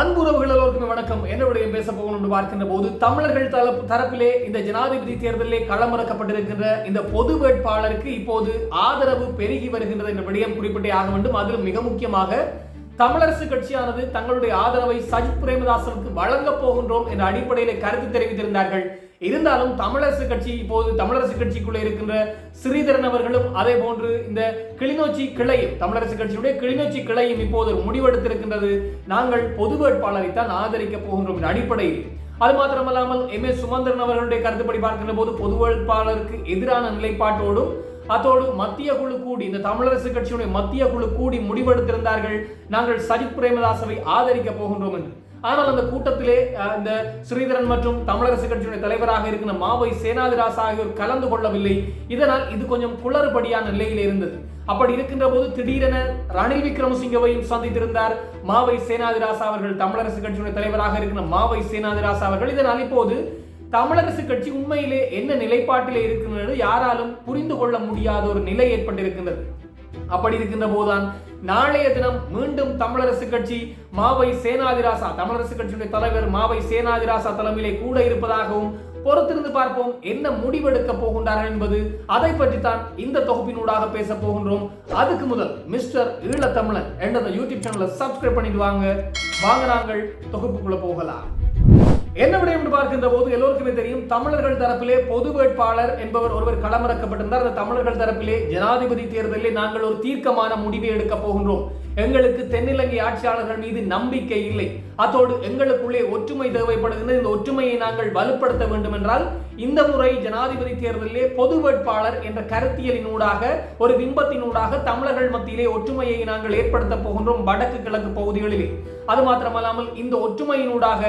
அன்புறவுகள் எல்லோருக்குமே வணக்கம். என்ன விடயம் பேச போகணும் என்று பார்க்கின்ற போது தமிழர்கள் தரப்பு- தரப்பிலே இந்த ஜனாதிபதி தேர்தலிலே களமிறக்கப்பட்டிருக்கின்ற இந்த பொது வேட்பாளருக்கு இப்போது ஆதரவு பெருகி வருகின்றது என்ற விடயம் குறிப்பிட்டே ஆக வேண்டும். அதில் மிக முக்கியமாக தமிழரசு கட்சியானது தங்களுடைய ஆதரவை சஜித் பிரேமதாசனுக்கு வழங்கப் போகின்றோம் என்ற அடிப்படையிலே கருத்து தெரிவித்திருந்தார்கள். இருந்தாலும் தமிழரசு கட்சி இப்போது தமிழரசு கட்சிக்குள்ளே இருக்கின்ற ஸ்ரீதரன் அவர்களும் அதே போன்று இந்த கிளிநொச்சி கிளையும் தமிழரசு கட்சியுடைய கிளிநொச்சி கிளையும் இப்போது முடிவெடுத்திருக்கின்றது. நாங்கள் பொது வேட்பாளரை தான் ஆதரிக்க போகின்றோம் என்ற அடிப்படையில். அது மாத்திரமல்லாமல் எம் எஸ் சுமந்திரன் அவர்களுடைய கருத்துப்படி பார்க்கின்ற போது பொது வேட்பாளருக்கு எதிரான நிலைப்பாட்டோடும் அதோடு மத்திய குழு கூடி இந்த தமிழரசு கட்சியுடைய மத்திய குழு கூடி முடிவெடுத்திருந்தார்கள். நாங்கள் சஜித் பிரேமதாசவை ஆதரிக்க போகின்றோம் என்று. ஆனால் அந்த கூட்டத்திலே இந்த ஸ்ரீதரன் மற்றும் தமிழரசு கட்சியுடைய தலைவராக இருக்கிற மாவை சேனாதிராஸ் ஆகியோர் கலந்து கொள்ளவில்லை. இதனால் இது கொஞ்சம் குளறுபடியான நிலையில் இருந்தது. அப்படி இருக்கின்ற போது திடீரென ரணில் விக்ரமசிங்கவையும் சந்தித்திருந்தார். மாவை சேனாதிராசா அவர்கள் தமிழரசு கட்சியுடைய தலைவராக இருக்கிற மாவை சேனாதிராசா அவர்கள். இதனால் இப்போது தமிழரசு கட்சி உண்மையிலே என்ன நிலைப்பாட்டிலே இருக்கின்றது யாராலும் புரிந்து கொள்ள முடியாத ஒரு நிலை ஏற்பட்டிருக்கின்றது. அப்படி இருக்கின்ற போதுதான் நாளைய தினம் மீண்டும் தமிழரசு கட்சி மாவை சேனாதிராசா தமிழரசு கட்சியுடைய தலைவர் மாவை சேனாதிராசா தலைமையிலே கூட இருப்பதாகவும் பொறுத்திருந்து பார்ப்போம் என்ன முடிவெடுக்க போகின்றார்கள் என்பது அதை பற்றித்தான் இந்த தொகுப்பினூடாக பேச போகின்றோம். அதுக்கு முதல் மிஸ்டர் ஈழத்தமிழன் என்ற யூடியூப் சேனலை சப்ஸ்கிரைப் பண்ணிட்டு வாங்க. வாங்க நாங்கள் தொகுப்புக்குள்ள போகலாம். என்ன விடயம் என்று பார்க்கின்ற போது எல்லோருக்குமே தெரியும் தமிழர்கள் தரப்பிலே பொது வேட்பாளர் என்பவர் ஒருவர் களமிறக்கப்பட்டிருந்தார். அந்த தமிழர்கள் தரப்பிலே ஜனாதிபதி தேர்தலில் நாங்கள் ஒரு தீர்க்கமான முடிவை எடுக்க போகின்றோம். எங்களுக்கு தென்னிலங்கை ஆட்சியாளர்கள் மீது நம்பிக்கை இல்லை. அத்தோடு எங்களுக்குள்ளே ஒற்றுமை தேவைப்படுகின்ற இந்த ஒற்றுமையை நாங்கள் வலுப்படுத்த வேண்டும் என்றால் இந்த முறை ஜனாதிபதி தேர்தலிலே பொது வேட்பாளர் என்ற கருத்தியலினூடாக ஒரு பிம்பத்தினூடாக தமிழர்கள் மத்தியிலே ஒற்றுமையை நாங்கள் ஏற்படுத்த போகின்றோம் வடக்கு கிழக்கு பகுதிகளிலே. அது மாத்திரமல்லாமல் இந்த ஒற்றுமையினூடாக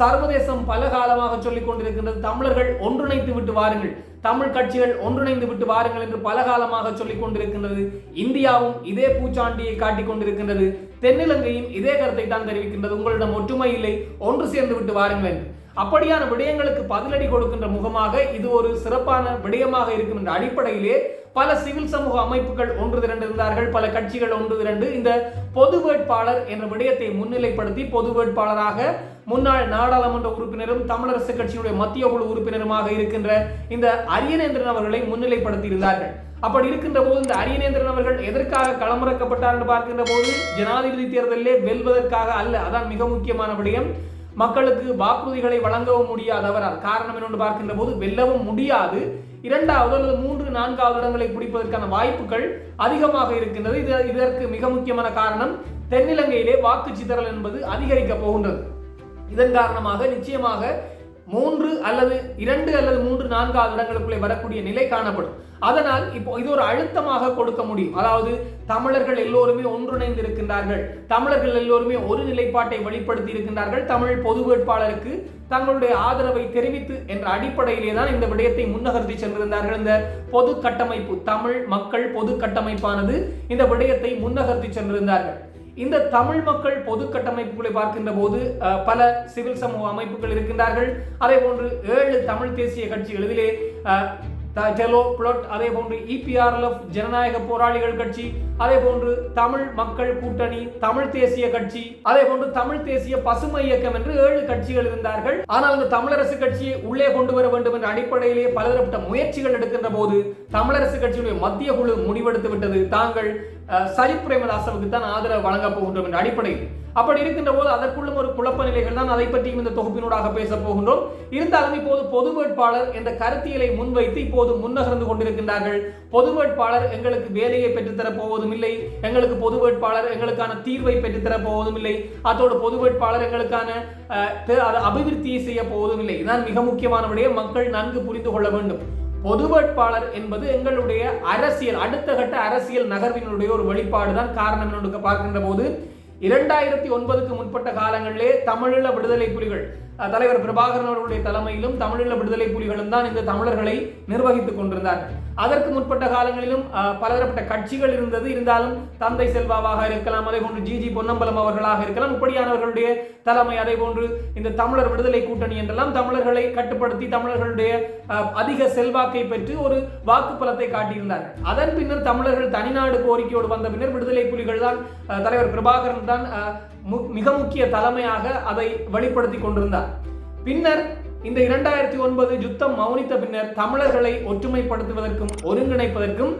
சர்வதேசம் பல காலமாக சொல்லிக் கொண்டிருக்கின்றது. தமிழர்கள் ஒன்றிணைத்து விட்டு வாருங்கள். தமிழ் கட்சிகள் ஒன்றிணைந்து விட்டு வாருங்கள் என்று பல காலமாக சொல்லிக் கொண்டிருக்கின்றது. இந்தியாவும் இதே பூச்சாண்டியை காட்டிக் கொண்டிருக்கின்றது. தென்னிலங்கையும் இதே கருத்தை தான் தெரிவிக்கின்றது. உங்களிடம் ஒற்றுமை இல்லை. ஒன்று சேர்ந்து விட்டு வாருங்கள். என்று அப்படியான விடயங்களுக்கு பதிலடி கொடுக்கின்ற முகமாக இது ஒரு சிறப்பான விடயமாக இருக்கும் என்ற அடிப்படையிலே பல சிவில் சமூக அமைப்புகள் ஒன்று திரண்டு இருந்தார்கள் பல கட்சிகள் ஒன்று திரண்டு இந்த பொது வேட்பாளர் என்ற விடயத்தை முன்னிலைப்படுத்தி பொது வேட்பாளராக முன்னாள் நாடாளுமன்ற உறுப்பினரும் தமிழரசு கட்சியுடைய மத்திய குழு உறுப்பினருமாக இருக்கின்ற இந்த அரியநேந்திரன் அவர்களை முன்னிலைப்படுத்தி இருந்தார்கள் அப்படி இருக்கின்ற போது இந்த அரியநேந்திரன் அவர்கள் எதற்காக களமிறக்கப்பட்டார் என்று பார்க்கின்ற போது ஜனாதிபதி தேர்தலிலே வெல்வதற்காக அல்ல அதான் மிக முக்கியமான விடயம். மக்களுக்கு வாக்குறுதிகளை வழங்கவும் முடியாது அவரால் காரணம் என்னென்று பார்க்கின்ற போது வெல்லவும் முடியாது. இரண்டாவது அல்லது மூன்று நான்காவது இடங்களை பிடிப்பதற்கான வாய்ப்புகள் அதிகமாக இருக்கின்றது. இது இதற்கு மிக முக்கியமான காரணம் தென்னிலங்கையிலே வாக்கு சிதறல் என்பது அதிகரிக்க போகின்றது. இதன் காரணமாக நிச்சயமாக மூன்று அல்லது இரண்டு அல்லது மூன்று நான்காவது இடங்களுக்குள்ளே வரக்கூடிய நிலை காணப்படும். அதனால் இப்போ இது ஒரு அழுத்தமாக கொடுக்க முடியும். அதாவது தமிழர்கள் எல்லோருமே ஒன்றிணைந்து இருக்கின்றார்கள். தமிழர்கள் எல்லோருமே ஒரு நிலைப்பாட்டை வெளிப்படுத்தி இருக்கின்றார்கள். தமிழ் பொது வேட்பாளருக்கு தங்களுடைய ஆதரவை தெரிவித்து என்ற அடிப்படையிலே தான் இந்த விடயத்தை முன்னகர்த்தி சென்றிருந்தார்கள். இந்த பொது கட்டமைப்பு தமிழ் மக்கள் பொது கட்டமைப்பானது இந்த விடயத்தை முன்னகர்த்தி சென்றிருந்தார்கள். இந்த தமிழ் மக்கள் பொது கட்டமைப்புகளை பார்க்கின்ற போது அஹ், பல சிவில் சமூக அமைப்புகள் இருக்கின்றார்கள். அதே போன்று ஏழு தமிழ் தேசிய கட்சிகள் இதிலே டெலோ அதே போன்று இபிஆர்எல்எஃப் ஜனநாயக போராளிகள் கட்சி அதே போன்று தமிழ் மக்கள் கூட்டணி தமிழ் தேசிய கட்சி அதே போன்று தமிழ் தேசிய பசுமை இயக்கம் என்று ஏழு கட்சிகள் இருந்தார்கள். ஆனால் இந்த தமிழரசு கட்சியை உள்ளே கொண்டு வர வேண்டும் என்ற அடிப்படையிலேயே பலதரப்பட்ட முயற்சிகள் எடுக்கின்ற போது தமிழரசு கட்சியுடைய மத்திய குழு முடிவெடுத்து விட்டது. தாங்கள் சஜித் பிரேமதாசவுக்கு தான் ஆதரவு வழங்கப் போகின்றோம் என்ற அடிப்படையில். அப்படி இருக்கின்ற போது அதற்குள்ளும் ஒரு குழப்ப நிலைகள் தான் அதை பற்றியும் இந்த தொகுப்பினூடாக பேச போகின்றோம். இருந்தாலும் இப்போது பொது வேட்பாளர் என்ற கருத்தியலை முன்வைத்து இப்போது முன்னகர்ந்து கொண்டிருக்கின்றார்கள். பொது வேட்பாளர் எங்களுக்கு வேலையை பெற்றுத்தரப் போவதும் இல்லை. எங்களுக்கு பொது வேட்பாளர் எங்களுக்கான தீர்வை பெற்றுத்தரப் போவதும் இல்லை. அதோடு பொது வேட்பாளர் எங்களுக்கான அது அபிவிருத்தியை செய்ய போவதும் இல்லை. இதுதான் மிக முக்கியமான விடயம். மக்கள் நன்கு புரிந்து கொள்ள வேண்டும். பொது வேட்பாளர் என்பது எங்களுடைய அரசியல் அடுத்த கட்ட அரசியல் நகர்வினுடைய ஒரு வெளிப்பாடு தான் காரணம் என்று பார்க்கின்ற போது இரண்டாயிரத்தி ஒன்பதுக்கு முற்பட்ட காலங்களிலே தமிழீழ விடுதலை புலிகள் தலைவர் பிரபாகரன் அவர்களுடைய தலைமையிலும் தமிழீழ விடுதலை புலிகளும் தான் இந்த தமிழர்களை நிர்வகித்துக் கொண்டிருந்தார்கள். அதற்கு முற்பட்ட காலங்களிலும் பலதரப்பட்ட கட்சிகள் இருந்தது. இருந்தாலும் தந்தை செல்வாவாக இருக்கலாம் அதே போன்று ஜிஜி பொன்னம்பலம் அவர்களாக இருக்கலாம் இப்படியானவர்களுடைய தலைமை அதே போன்று இந்த தமிழர் விடுதலை கூட்டணி என்றெல்லாம் தமிழர்களை கட்டுப்படுத்தி தமிழர்களுடைய அஹ், அதிக செல்வாக்கை பெற்று ஒரு வாக்கு பலத்தை காட்டியிருந்தார்கள். அதன் பின்னர் தமிழர்கள் தனிநாடு கோரிக்கையோடு வந்த பின்னர் விடுதலை புலிகள் தான் தலைவர் பிரபாகரன் தான் மிக முக்கிய தலைமையாக அதை வெளிப்படுத்தி கொண்டிருந்தார். பின்னர் இந்த இரண்டாயிரத்தி ஒன்பது யுத்தம் மௌனித்த பின்னர் தமிழர்களை ஒற்றுமைப்படுத்துவதற்கும் ஒருங்கிணைப்பதற்கும்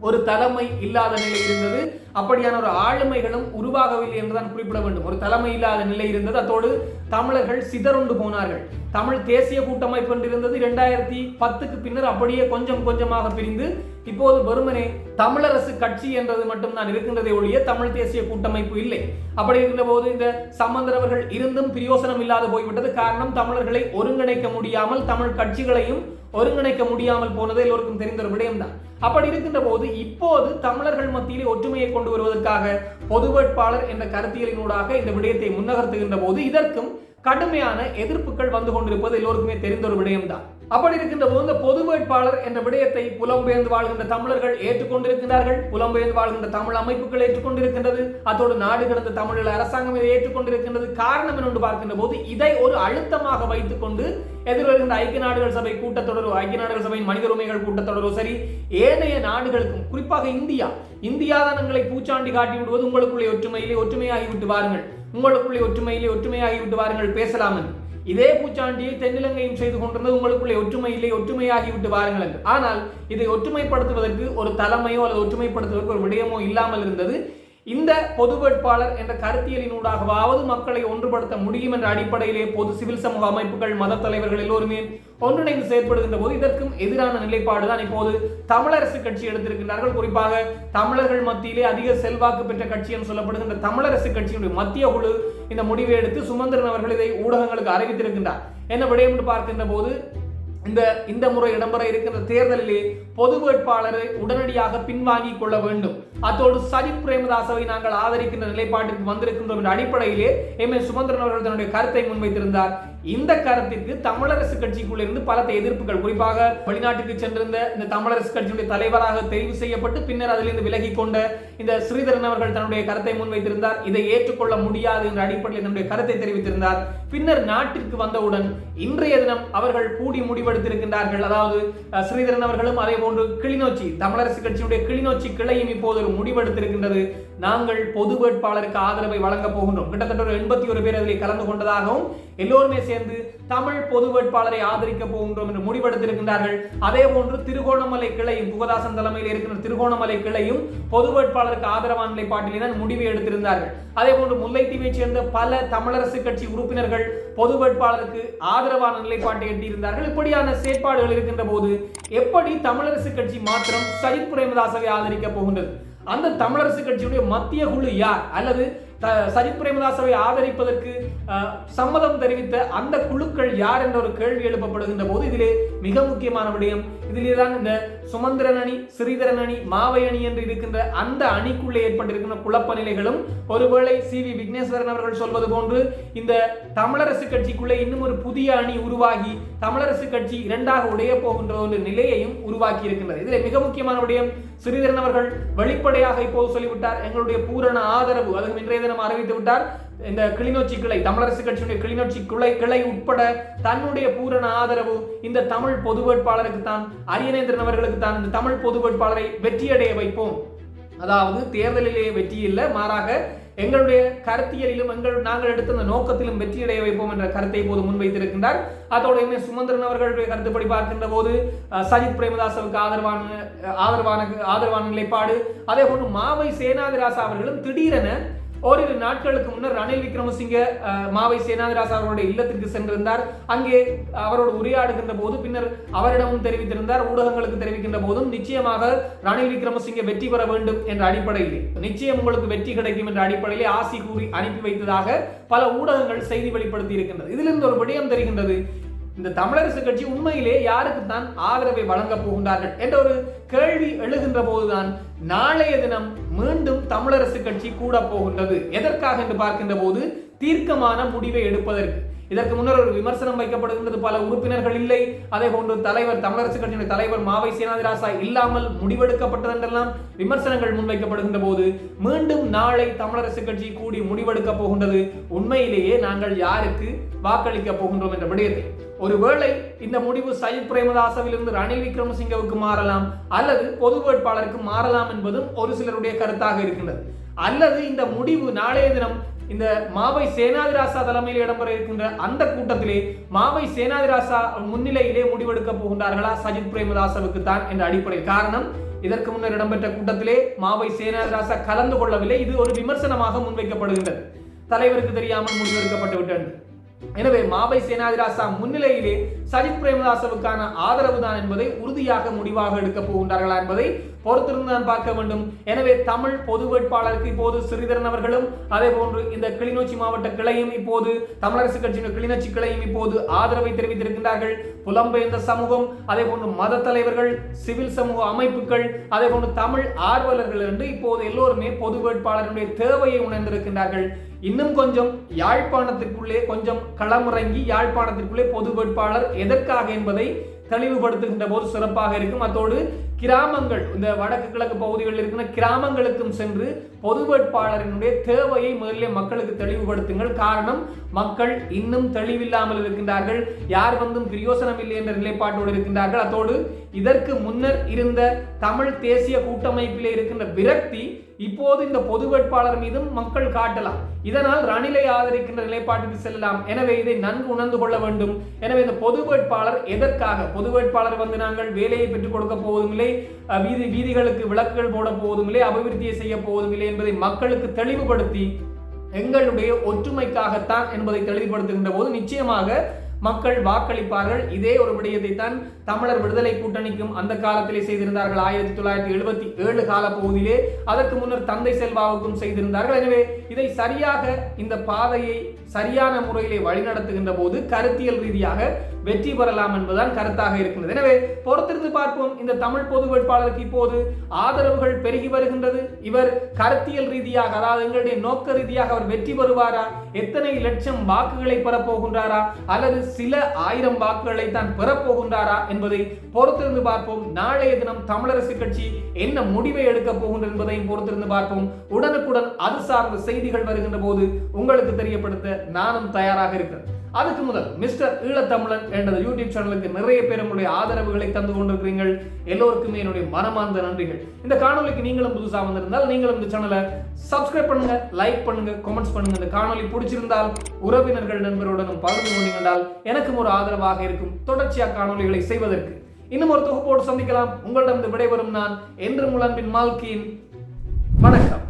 ஒரு தலைமை இல்லாத நிலை இருந்தது. அப்படியான ஒரு ஆளுமைகளும் உருவாகவில்லை என்றுதான் குறிப்பிட வேண்டும். ஒரு தலைமை இல்லாத நிலை இருந்தது. அத்தோடு தமிழர்கள் சிதறுண்டு போனார்கள். தமிழ் தேசிய கூட்டமைப்பு என்று இருந்தது இரண்டாயிரத்தி பத்துக்கு பின்னர் அப்படியே கொஞ்சம் கொஞ்சமாக பிரிந்து இப்போது வெறுமனே தமிழரசு கட்சி என்றது மட்டும்தான் இருக்கின்றதை ஒழிய தமிழ் தேசிய கூட்டமைப்பு இல்லை. அப்படி இருக்கின்ற போது இந்த சம்பந்தரவர்கள் இருந்தும் பிரயோசனம் இல்லாது போய்விட்டது. காரணம் தமிழர்களை ஒருங்கிணைக்க முடியாமல் தமிழ் கட்சிகளையும் ஒருங்கிணைக்க முடியாமல் போனது எல்லோருக்கும் தெரிந்த ஒரு விடயம்தான். அப்படி இருக்கின்ற போது இப்போது தமிழர்கள் மத்தியிலே ஒற்றுமையை கொண்டு வருவதற்காக பொது வேட்பாளர் என்ற கருத்தியலினூடாக இந்த விடயத்தை முன்னகர்த்துகின்ற போது இதற்கும் கடுமையான எதிர்ப்புகள் வந்து கொண்டிருப்பது எல்லோருக்குமே தெரிந்த ஒரு விடயம்தான். அப்படி இருக்கின்ற போது இந்த பொது வேட்பாளர் என்ற விடயத்தை புலம்பெயர்ந்து வாழ்கின்ற தமிழர்கள் ஏற்றுக்கொண்டிருக்கிறார்கள். புலம்பெயர்ந்து வாழ்கின்ற தமிழ் அமைப்புகள் ஏற்றுக்கொண்டிருக்கின்றது. அதோடு நாடு கடந்த தமிழர் அரசாங்கம் இதை ஏற்றுக்கொண்டிருக்கின்றது. காரணம் என்று பார்க்கின்ற போது இதை ஒரு அழுத்தமாக வைத்துக்கொண்டு எதிர்வருகின்ற ஐக்கிய நாடுகள் சபை கூட்டத்தொடரோ ஐக்கிய நாடுகள் சபையின் மனித உரிமைகள் கூட்டத்தொடரோ சரி ஏனைய நாடுகளுக்கும் குறிப்பாக இந்தியா இந்தியா தான் எங்களை பூச்சாண்டி காட்டி விடுவது உங்களுக்குள்ளே ஒற்றுமையிலே ஒற்றுமையாகி விட்டு வாருங்கள். உங்களுக்குள்ளே ஒற்றுமையிலே ஒற்றுமையாகிவிட்டு வாருங்கள் பேசலாம் என்று. இதே பூச்சாண்டியை தென்னிலங்கையும் செய்து கொண்டிருந்தது உங்களுக்குள்ளே ஒற்றுமையிலே ஒற்றுமையாகிவிட்டு வாருங்கள் என்று ஆனால் இதை ஒற்றுமைப்படுத்துவதற்கு ஒரு தலைமையோ அல்லது ஒற்றுமைப்படுத்துவதற்கு ஒரு விடயமோ இல்லாமல் இருந்தது இந்த பொது வேட்பாளர் என்ற கருத்தியலினூடாகவாவது மக்களை ஒன்றுபடுத்த முடியும் என்ற அடிப்படையிலே பொது சிவில் சமூக அமைப்புகள் மத தலைவர்கள் எல்லோருமே ஒன்றிணைந்து செயற்படுகின்ற போது இதற்கும் எதிரான நிலைப்பாடு தான் இப்போது தமிழரசு கட்சி எடுத்திருக்கின்றார்கள். குறிப்பாக தமிழர்கள் மத்தியிலே அதிக செல்வாக்கு பெற்ற கட்சி என்று சொல்லப்படுகின்ற தமிழரசு கட்சியினுடைய மத்திய குழு இந்த முடிவை எடுத்து சுமந்திரன் அவர்கள் இதை ஊடகங்களுக்கு அறிவித்திருக்கின்றார். என்ன விடயம் என்று பார்க்கின்ற போது இந்த இந்த முறை இடம்பெற இருக்கின்ற தேர்தலிலே பொது வேட்பாளரை உடனடியாக பின்வாங்கிக் கொள்ள வேண்டும். அத்தோடு சஜித் பிரேமதாசவை நாங்கள் ஆதரிக்கின்ற நிலைப்பாட்டிற்கு வந்திருக்கின்றோம் என்ற அடிப்படையிலே எம். எஸ். சுமந்திரன் அவர்கள் தன்னுடைய கருத்தை முன்வைத்திருந்தார். இந்த கருத்திற்கு தமிழரசு கட்சிக்குள்ளிருந்து பலத்த எதிர்ப்புகள் குறிப்பாக வெளிநாட்டுக்கு சென்றிருந்த இந்த தமிழரசு கட்சியினுடைய தலைவராக தெரிவு செய்யப்பட்டு பின்னர் அதிலிருந்து விலகி கொண்ட இந்த ஸ்ரீதரன் அவர்கள் தன்னுடைய கருத்தை முன்வைத்திருந்தார். இதை ஏற்றுக்கொள்ள முடியாது என்ற அடிப்படையில் தன்னுடைய கருத்தை தெரிவித்திருந்தார். பின்னர் நாட்டிற்கு வந்தவுடன் இன்றைய தினம் அவர்கள் கூடி முடிவெடுத்திருக்கின்றார்கள். அதாவது ஸ்ரீதரன் அவர்களும் அதே போன்று கிளிநொச்சி தமிழரசு கட்சியுடைய கிளிநொச்சி கிளையும் இப்போது ஒரு முடிவெடுத்திருக்கின்றது. நாங்கள் பொது வேட்பாளருக்கு ஆதரவை வழங்கப் போகின்றோம். கிட்டத்தட்ட ஒரு எண்பத்தி ஒரு பேர் அதில் கலந்து கொண்டதாகவும் எல்லோருமே சேர்ந்து தமிழ் பொது வேட்பாளரை ஆதரிக்க போகின்றோம் என்று முடிவெடுத்திருக்கின்றார்கள். அதே போன்று திருகோணமலை கிளையும் புகதாசன் தலைமையில் இருக்கின்ற திருகோணமலை கிளையும் பொது வேட்பாளருக்கு ஆதரவான நிலைப்பாட்டிலே தான் முடிவை எடுத்திருந்தார்கள். அதே போன்று முல்லைத்தீவை சேர்ந்த பல தமிழரசு கட்சி உறுப்பினர்கள் பொது வேட்பாளருக்கு ஆதரவான நிலைப்பாட்டை எட்டியிருந்தார்கள். இப்படியான செயற்பாடுகள் இருக்கின்ற போது எப்படி தமிழரசு கட்சி மாத்திரம் சஜித் பிரேமதாசவை ஆதரிக்க போகின்றது? அந்த தமிழரசு கட்சியுடைய மத்திய குழு யார்? அல்லது த- சஜித் பிரேமதாசவை ஆதரிப்பதற்கு சம்மதம் தெரிவித்த அந்த குழுக்கள் யார் என்ற ஒரு கேள்வி எழுப்பப்படுகின்ற போது இதிலே மிக முக்கியமான விடயம் இதிலே தான் இந்த சுமந்திரன் அணி ஸ்ரீதரன் அணி மாவை அணி என்று இருக்கின்ற அந்த அணிக்குள்ளே ஏற்பட்டிருக்கின்ற குழப்ப நிலைகளும் ஒருவேளை சி வி விக்னேஸ்வரன் அவர்கள் சொல்வது போன்று இந்த தமிழரசு கட்சிக்குள்ளே இன்னும் ஒரு புதிய அணி உருவாகி தமிழரசு கட்சி இரண்டாக உடைய போகின்ற ஒரு நிலையையும் உருவாக்கி இருக்கின்றது. இதில் மிக முக்கியமான விடயம் ஸ்ரீதரன் அவர்கள் வெளிப்படையாக இப்போது சொல்லிவிட்டார் எங்களுடைய பூரண ஆதரவு அதுவும் இன்றைய தினம் அறிவித்து விட்டார். இந்த கிளிநொச்சி கிளை தமிழரசு கட்சியுடைய கிளிநொச்சி கிளை கிளை உட்பட தன்னுடைய பூரண ஆதரவு இந்த தமிழ் பொது வேட்பாளருக்கு தான் அரியநேந்திரன் அவர்களுக்கு தான் இந்த தமிழ் பொது வேட்பாளரை வெற்றியடைய வைப்போம். அதாவது தேர்தலிலே வெற்றி இல்லை மாறாக எங்களுடைய கருத்தியலிலும் எங்கள் நாங்கள் எடுத்த அந்த நோக்கத்திலும் வெற்றியடைய வைப்போம் என்ற கருத்தை இப்போது முன்வைத்திருக்கின்றார். அதோடு என்ன சுமந்திரன் அவர்களுடைய கருத்துப்படி பார்க்கின்ற போது சஜித் பிரேமதாசவுக்கு ஆதரவான ஆதரவான ஆதரவான நிலைப்பாடு. அதே போன்று மாவை சேனாதிராசா அவர்களும் திடீரென ஓரிரு நாட்களுக்கு முன்னர் ரணில் விக்ரமசிங்க மாவை சேனாதிராசா அவர்களுடைய இல்லத்திற்கு சென்றிருந்தார். அங்கே அவரோடு உரையாடுகின்ற போது பின்னர் அவரிடமும் தெரிவித்திருந்தார். ஊடகங்களுக்கு தெரிவிக்கின்ற போதும் நிச்சயமாக ரணில் விக்ரமசிங்க வெற்றி பெற வேண்டும் என்ற அடிப்படையில் நிச்சயம் உங்களுக்கு வெற்றி கிடைக்கும் என்ற அடிப்படையிலே ஆசி கூறி அனுப்பி வைத்ததாக பல ஊடகங்கள் செய்தி வெளிப்படுத்தி இருக்கின்றது. இதிலிருந்து ஒரு விடயம் தெரிகின்றது. இந்த தமிழரசு கட்சி உண்மையிலே யாருக்கு தான் ஆதரவை வழங்கப் போகின்றார்கள் என்ற ஒரு கேள்வி எழுகின்ற போதுதான் நாளைய தினம் மீண்டும் தமிழரசு கட்சி கூட போகின்றது. எதற்காக என்று பார்க்கின்ற போது தீர்க்கமான முடிவை எடுப்பதற்கு. இதற்கு முன்னர் ஒரு விமர்சனம் வைக்கப்படுகின்றது பல உறுப்பினர்கள் இல்லை. அதே போன்று தலைவர் தமிழரசு கட்சியினுடைய தலைவர் மாவை சேனாதிராசா இல்லாமல் முடிவெடுக்கப்பட்டது என்றெல்லாம் விமர்சனங்கள் முன்வைக்கப்படுகின்ற போது மீண்டும் நாளை தமிழரசு கட்சி கூடி முடிவெடுக்க போகின்றது. உண்மையிலேயே நாங்கள் யாருக்கு வாக்களிக்க போகின்றோம் என்ற விடயத்தை. ஒருவேளை இந்த முடிவு சயித் பிரேமதாசவிலிருந்து ரணில் விக்ரமசிங்கவுக்கு மாறலாம் அல்லது பொது வேட்பாளருக்கு மாறலாம் என்பதும் ஒரு சிலருடைய கருத்தாக இருக்கின்றது. அல்லது இந்த முடிவு நாளைய தினம் இந்த மாவை சேனாதிராசா தலைமையில் இடம்பெற இருக்கின்ற அந்த கூட்டத்திலே மாவை சேனாதிராசா முன்னிலையிலே முடிவெடுக்க போகின்றார்களா சஜித் பிரேமதாசவுக்கு தான் என்ற அடிப்படையில். காரணம் இதற்கு முன்னர் இடம்பெற்ற கூட்டத்திலே மாவை சேனாதிராசா கலந்து கொள்ளவில்லை. இது ஒரு விமர்சனமாக முன்வைக்கப்படுகின்றது. தலைவருக்கு தெரியாமல் முடிவெடுக்கப்பட்டு விட்டது. எனவே மாபை சேனாதிராசா முன்னிலையிலே சஜித் பிரேமதாசவுக்கான ஆதரவு தான் என்பதை உறுதியாக முடிவாக எடுக்கப் போகின்றார்களா என்பதை பொறுத்திருந்து தான் பார்க்க வேண்டும். எனவே தமிழ் பொது வேட்பாளருக்கு இப்போது சிறிதரன் அவர்களும் அதே போன்று இந்த கிளிநொச்சி மாவட்ட கிளையும் இப்போது தமிழரசு கட்சியின் கிளிநொச்சி கிளையும் இப்போது ஆதரவை தெரிவித்திருக்கின்றார்கள். புலம்பெயர்ந்த சமூகம் அதே போன்று மத தலைவர்கள் சிவில் சமூக அமைப்புகள் அதே போன்று தமிழ் ஆர்வலர்கள் என்று இப்போது எல்லோருமே பொது வேட்பாளருடைய தேவையை உணர்ந்திருக்கின்றார்கள். இன்னும் கொஞ்சம் யாழ்ப்பாணத்திற்குள்ளே கொஞ்சம் களமிறங்கி யாழ்ப்பாணத்திற்குள்ளே பொது வேட்பாளர் எதற்காக என்பதை தெளிவுபடுத்துகின்ற போது சிறப்பாக இருக்கும். அத்தோடு கிராமங்கள் இந்த வடக்கு கிழக்கு பகுதிகளில் இருக்கிற கிராமங்களுக்கும் சென்று பொது வேட்பாளரினுடைய தேவையை முதலில் மக்களுக்கு தெளிவுபடுத்துங்கள். காரணம் மக்கள் இன்னும் தெளிவில்லாமல் இருக்கின்றார்கள். யார் வந்தும் பிரயோசனம் இல்லை என்ற நிலைப்பாட்டோடு இருக்கின்றார்கள். அதோடு இதற்கு முன்னர் இருந்த தமிழ் தேசிய கூட்டமைப்பிலே இருக்கின்ற விரக்தி இப்போது இந்த பொது வேட்பாளர் மீதும் மக்கள் காட்டலாம். இதனால் ரணிலை ஆதரிக்கின்ற நிலைப்பாட்டுக்கு செல்லலாம். எனவே இதை நன்கு உணர்ந்து கொள்ள வேண்டும். எனவே இந்த பொது வேட்பாளர் எதற்காக? பொது வேட்பாளர் வந்து நாங்கள் வேலையை பெற்றுக் கொடுக்க போவதுமில்லை வீதி வீதிகளுக்கு விளக்குகள் போட போவதுமில்லை அபிவிருத்தியை செய்ய போவதுமில்லை என்பதை மக்களுக்கு தெளிவுபடுத்தி எங்களுடைய ஒற்றுமைக்காகத்தான் என்பதை தெளிவுபடுத்துகின்ற போது நிச்சயமாக மக்கள் வாக்களிப்பார்கள். இதே ஒரு விடயத்தை தான் தமிழர் விடுதலை கூட்டணிக்கும் அந்த காலத்திலே செய்திருந்தார்கள். ஆயிரத்தி தொள்ளாயிரத்தி எழுபத்தி ஏழு கால பகுதியிலே அதற்கு முன்னர் தந்தை செல்வாவுக்கும் செய்திருந்தார்கள். எனவே இதை சரியாக இந்த பாதையை சரியான முறையிலே வழிநடத்துகின்ற போது கருத்தியல் ரீதியாக வெற்றி பெறலாம் என்பதுதான் கருத்தாக இருக்கின்றது எனவே பொறுத்திருந்து பார்ப்போம். இந்த தமிழ் பொது வேட்பாளருக்கு இப்போது ஆதரவுகள் பெருகி வருகின்றது. இவர் கருத்தியல் ரீதியாக அதாவது எங்களுடைய நோக்க ரீதியாக அவர் வெற்றி பெறுவாரா? எத்தனை லட்சம் வாக்குகளை பெறப்போகின்றாரா? அல்லது சில ஆயிரம் வாக்குகளை தான் பெறப்போகின்றாரா என்பதை பொறுத்திருந்து பார்ப்போம். நாளைய தினம் தமிழரசு கட்சி என்ன முடிவை எடுக்க போகின்றது என்பதையும் பொறுத்திருந்து பார்ப்போம். உடனுக்குடன் அது சார்ந்த செய்திகள் வருகின்ற போது உங்களுக்கு தெரியப்படுத்த நானும் தயாராக இருக்கிறேன். அதுக்கு முதல் மிஸ்டர் ஈழத்தமிழன் என்ற யூடியூப் சேனலுக்கு நிறைய பேர் உங்களுடைய ஆதரவுகளை தந்து கொண்டிருக்கிறீர்கள். எல்லோருக்குமே என்னுடைய மனமார்ந்த நன்றிகள். இந்த காணொலிக்கு நீங்களும் புதுசாக வந்திருந்தால் நீங்களும் இந்த சேனலை சப்ஸ்கிரைப் பண்ணுங்க லைக் பண்ணுங்க கமெண்ட்ஸ் பண்ணுங்க. இந்த காணொலி பிடிச்சிருந்தால் உறவினர்கள் நண்பருடனும் பகிர்ந்து கொண்டீங்கன்றால் எனக்கும் ஒரு ஆதரவாக இருக்கும். தொடர்ச்சியாக காணொலிகளை செய்வதற்கு. இன்னும் ஒரு தொகுப்போடு சந்திக்கலாம். உங்களிடம் விடைபெறும் நான் என்று முழம்பின் மால்கியின் வணக்கம்.